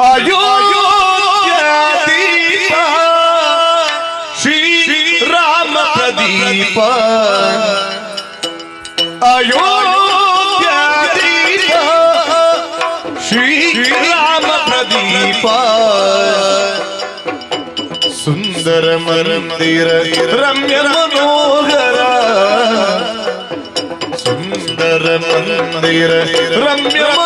अयोध्यादीप श्री राम प्रदीप। अयोध्यादीप श्री राम प्रदीप। सुंदर मंदिर, रम्य मनोहर। सुंदर मंदिर, रम्य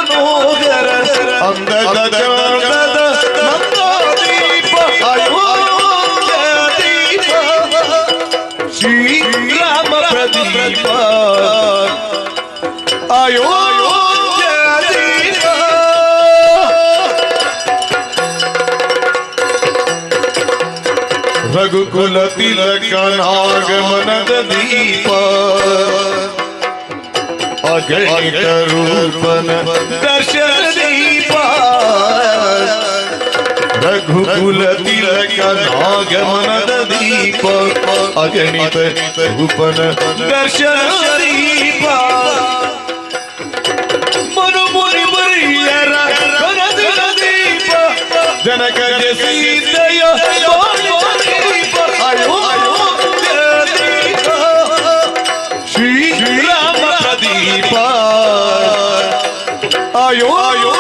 राम प्रदीप। अयोध्यादीप रघुकुल तिलक नागमनद दीप। अगणित रूपन दर्शन दीप। रघुकुल तिलक नागमनद दीप ದೀಪ ಅಗಣಿತ ರೂಪನ ದರ್ಶನ ದೀಪ ಮನುಮುನಿ ಮುರಿಯರ ಕನದಿನ ದೀಪ ಜನಕಗೆ ಸೀತೆಯ ದೀಪ ಅಯೋ ಶ್ರೀ ಅಯೋ ಅಯೋ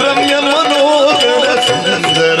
रम्य मनोहर सुंदर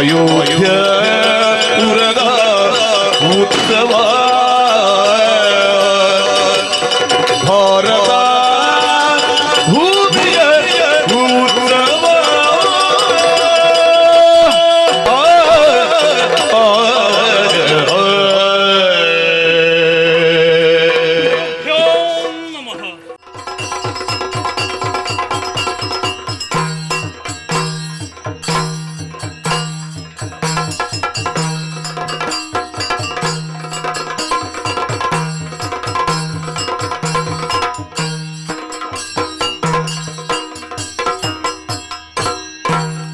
ayodhya uraga uttava bhara